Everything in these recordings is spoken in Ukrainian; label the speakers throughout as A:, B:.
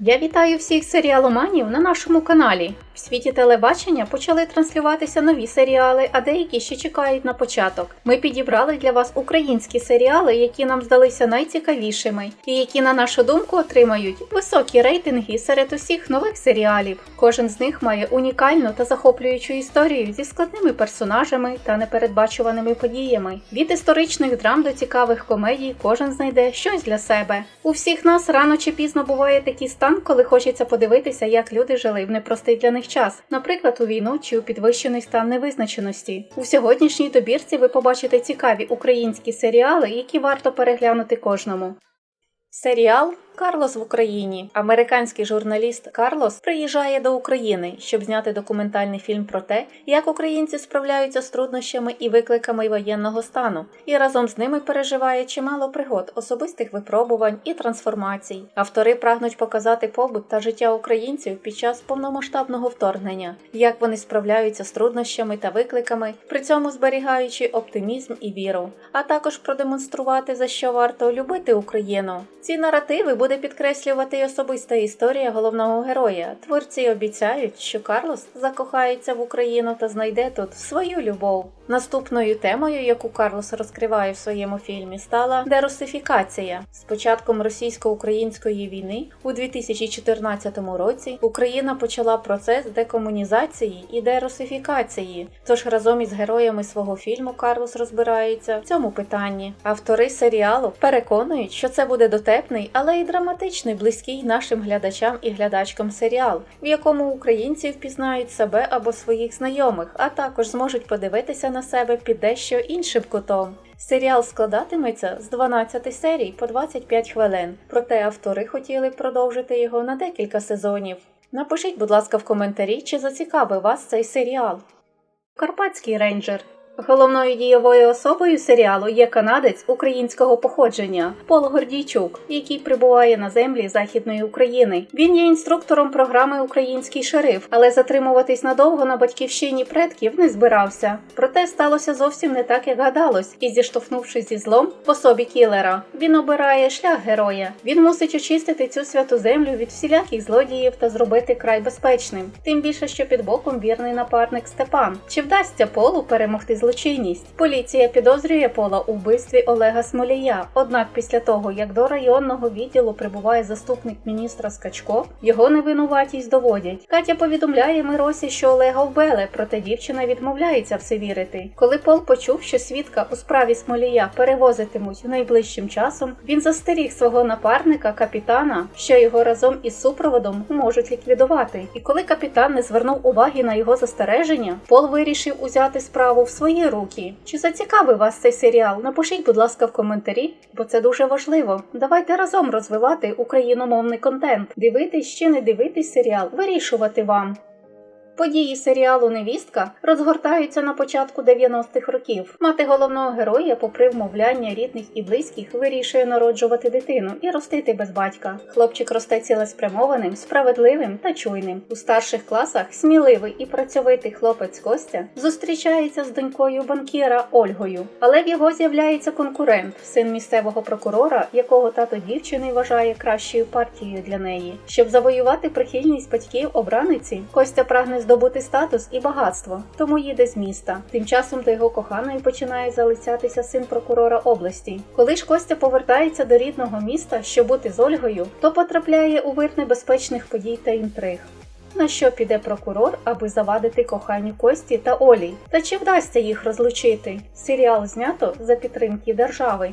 A: Я вітаю всіх серіаломанів на нашому каналі. В світі телебачення почали транслюватися нові серіали, а деякі ще чекають на початок. Ми підібрали для вас українські серіали, які нам здалися найцікавішими, і які, на нашу думку, отримають високі рейтинги серед усіх нових серіалів. Кожен з них має унікальну та захоплюючу історію зі складними персонажами та непередбачуваними подіями. Від історичних драм до цікавих комедій кожен знайде щось для себе. У всіх нас рано чи пізно буває такий стан, коли хочеться подивитися, як люди жили в непростий для них час, наприклад, у війну чи у підвищений стан невизначеності. У сьогоднішній добірці ви побачите цікаві українські серіали, які варто переглянути кожному. Серіал Карлос в Україні. Американський журналіст Карлос приїжджає до України, щоб зняти документальний фільм про те, як українці справляються з труднощами і викликами воєнного стану, і разом з ними переживає чимало пригод, особистих випробувань і трансформацій. Автори прагнуть показати побут та життя українців під час повномасштабного вторгнення, як вони справляються з труднощами та викликами, при цьому зберігаючи оптимізм і віру, а також продемонструвати за що варто любити Україну. Ці наративи буде підкреслювати й особиста історія головного героя. Творці обіцяють, що Карлос закохається в Україну та знайде тут свою любов. Наступною темою, яку Карлос розкриває в своєму фільмі, стала дерусифікація. З початком російсько-української війни у 2014 році Україна почала процес декомунізації і дерусифікації. Тож разом із героями свого фільму Карлос розбирається в цьому питанні. Автори серіалу переконують, що це буде дотепний, але й драматичний, близький нашим глядачам і глядачкам серіал, в якому українці впізнають себе або своїх знайомих, а також зможуть подивитися на себе під дещо іншим кутом. Серіал складатиметься з 12 серій по 25 хвилин, проте автори хотіли продовжити його на декілька сезонів. Напишіть, будь ласка, в коментарі, чи зацікавив вас цей серіал. Карпатський рейнджер. Головною дієвою особою серіалу є канадець українського походження Пол Гордійчук, який прибуває на землі Західної України. Він є інструктором програми Український шериф, але затримуватись надовго на батьківщині предків не збирався. Проте сталося зовсім не так, як гадалось, і зіштовхнувшись зі злом в особі кілера, він обирає шлях героя. Він мусить очистити цю святу землю від всіляких злодіїв та зробити край безпечним. Тим більше, що під боком вірний напарник Степан. Чи вдасться Полу перемогти злочинність? Поліція підозрює Пола у вбивстві Олега Смолія. Однак після того, як до районного відділу прибуває заступник міністра Скачко, його невинуватість доводять. Катя повідомляє Миросі, що Олега вбили, проте дівчина відмовляється в це вірити. Коли Пол почув, що свідка у справі Смолія перевозитимуть найближчим часом, він застеріг свого напарника, капітана, що його разом із супроводом можуть ліквідувати. І коли капітан не звернув уваги на його застереження, Пол вирішив узяти справу в свої руки. Чи зацікавив вас цей серіал? Напишіть, будь ласка, в коментарі, бо це дуже важливо. Давайте разом розвивати україномовний контент. Дивитись чи не дивитись серіал, вирішувати вам. Події серіалу Невістка розгортаються на початку 90-х років. Мати головного героя, попри вмовляння рідних і близьких, вирішує народжувати дитину і ростити без батька. Хлопчик росте цілеспрямованим, справедливим та чуйним. У старших класах сміливий і працьовитий хлопець Костя зустрічається з донькою банкіра Ольгою, але в його з'являється конкурент, син місцевого прокурора, якого тато дівчини вважає кращою партією для неї. Щоб завоювати прихильність батьків обраниці, Костя прагне здобути статус і багатство, тому їде з міста. Тим часом до його коханої починає залицятися син прокурора області. Коли ж Костя повертається до рідного міста, щоб бути з Ольгою, то потрапляє у вир небезпечних подій та інтриг. На що піде прокурор, аби завадити коханню Кості та Олі? Та чи вдасться їх розлучити? Серіал знято за підтримки держави.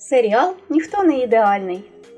A: Серіал Ніхто не ідеальний.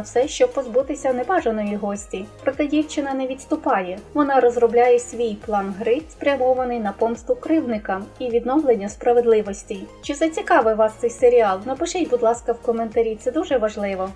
A: все, щоб позбутися небажаної гості. Проте дівчина не відступає. Вона розробляє свій план гри, спрямований на помсту кривдникам і відновлення справедливості. Чи зацікавив вас цей серіал? Напишіть, будь ласка, в коментарі, це дуже важливо.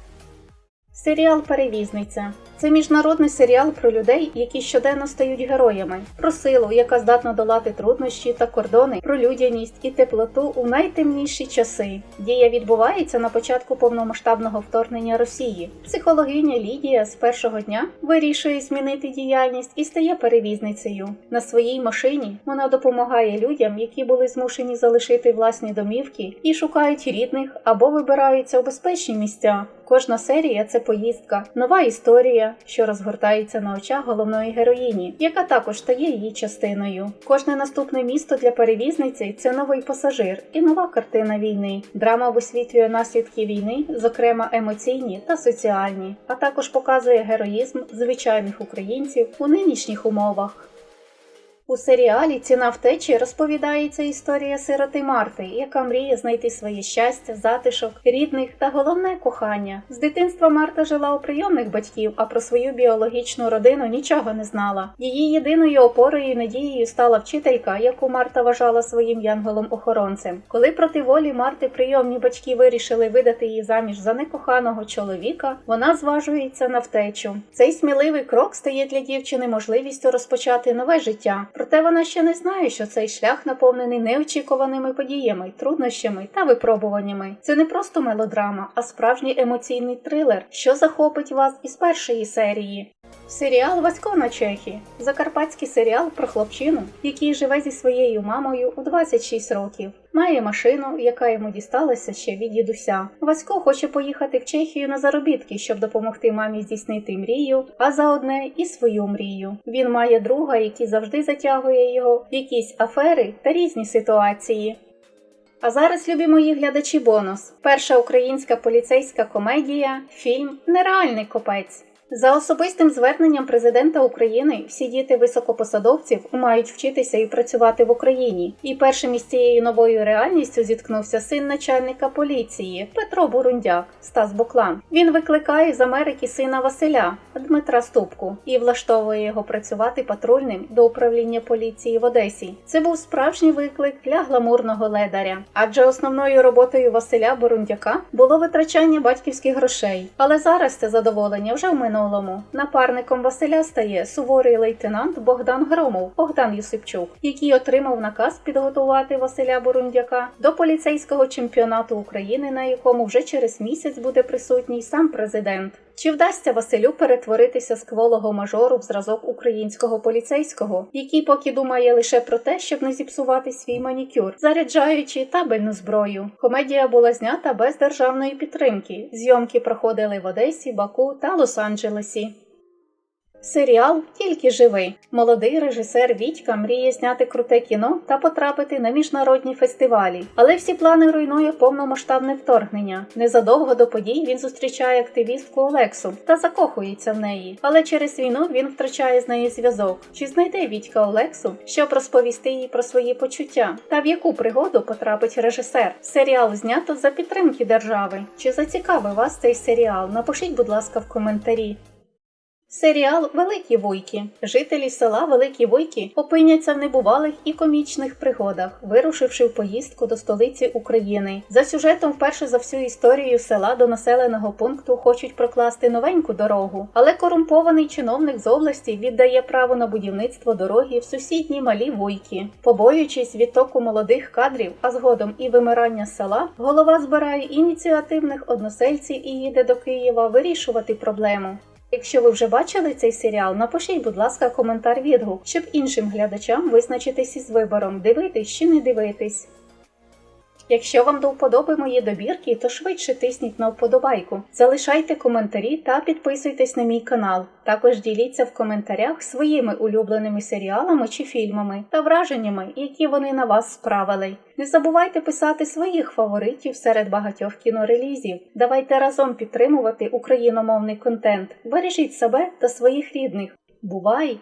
A: Серіал Перевізниця це міжнародний серіал про людей, які щоденно стають героями, про силу, яка здатна долати труднощі та кордони, про людяність і теплоту у найтемніші часи. Дія відбувається на початку повномасштабного вторгнення Росії. Психологиня Лідія з першого дня вирішує змінити діяльність і стає перевізницею. На своїй машині вона допомагає людям, які були змушені залишити власні домівки і шукають рідних або вибираються у безпечні місця. Кожна серія це поїздка, нова історія, що розгортається на очах головної героїні, яка також стає її частиною. Кожне наступне місто для перевізниці це новий пасажир і нова картина війни. Драма висвітлює наслідки війни, зокрема емоційні та соціальні, а також показує героїзм звичайних українців у нинішніх умовах. У серіалі Ціна втечі розповідається історія сироти Марти, яка мріє знайти своє щастя, затишок, рідних та головне кохання. З дитинства Марта жила у прийомних батьків, а про свою біологічну родину нічого не знала. Її єдиною опорою і надією стала вчителька, яку Марта вважала своїм янголом-охоронцем. Коли проти волі Марти прийомні батьки вирішили видати її заміж за некоханого чоловіка, вона зважується на втечу. Цей сміливий крок стає для дівчини можливістю розпочати нове життя. Проте вона ще не знає, що цей шлях наповнений неочікуваними подіями, труднощами та випробуваннями. Це не просто мелодрама, а справжній емоційний трилер, що захопить вас із першої серії. Серіал Васько на Чехі закарпатський серіал про хлопчину, який живе зі своєю мамою у 26 років. Має машину, яка йому дісталася ще від дідуся. Васько хоче поїхати в Чехію на заробітки, щоб допомогти мамі здійснити мрію, а заодне і свою мрію. Він має друга, який завжди затягує його в якісь афери та різні ситуації. А зараз, любі мої глядачі, бонус. Перша українська поліцейська комедія, фільм Нереальний копець. За особистим зверненням президента України всі діти високопосадовців мають вчитися і працювати в Україні. І першим із цією новою реальністю зіткнувся син начальника поліції Петро Бурундяк Стас Буклан. Він викликає з Америки сина Василя Дмитра Ступку і влаштовує його працювати патрульним до управління поліції в Одесі. Це був справжній виклик для гламурного ледаря, адже основною роботою Василя Бурундяка було витрачання батьківських грошей. Але зараз це задоволення вже в минулому. Напарником Василя стає суворий лейтенант Богдан Громов, Богдан Юсипчук, який отримав наказ підготувати Василя Бурундяка до поліцейського чемпіонату України, на якому вже через місяць буде присутній сам президент. Чи вдасться Василю перетворитися з кволого мажору в зразок українського поліцейського, який поки думає лише про те, щоб не зіпсувати свій манікюр, заряджаючи табельну зброю? Комедія була знята без державної підтримки. Зйомки проходили в Одесі, Баку та Лос-Анджелесі. Серіал Тільки живий. Молодий режисер Вітька мріє зняти круте кіно та потрапити на міжнародні фестивалі. Але всі плани руйнує повномасштабне вторгнення. Незадовго до подій він зустрічає активістку Олексу та закохується в неї. Але через війну він втрачає з нею зв'язок. Чи знайде Вітька Олексу, щоб розповісти їй про свої почуття? Та в яку пригоду потрапить режисер? Серіал знято за підтримки держави. Чи зацікавив вас цей серіал? Напишіть, будь ласка, в коментарі. Серіал Великі Вуйки. Жителі села Великі Вуйки опиняться в небувалих і комічних пригодах, вирушивши в поїздку до столиці України. За сюжетом, вперше за всю історію села до населеного пункту хочуть прокласти новеньку дорогу, але корумпований чиновник з області віддає право на будівництво дороги в сусідні малі вуйки. Побоюючись відтоку молодих кадрів, а згодом і вимирання села, голова збирає ініціативних односельців і їде до Києва вирішувати проблему. Якщо ви вже бачили цей серіал, напишіть, будь ласка, коментар відгук, щоб іншим глядачам визначитись із вибором, дивитись чи не дивитись. Якщо вам до вподоби мої добірки, то швидше тисніть на вподобайку. Залишайте коментарі та підписуйтесь на мій канал. Також діліться в коментарях своїми улюбленими серіалами чи фільмами та враженнями, які вони на вас справили. Не забувайте писати своїх фаворитів серед багатьох кінорелізів. Давайте разом підтримувати україномовний контент. Бережіть себе та своїх рідних. Бувай!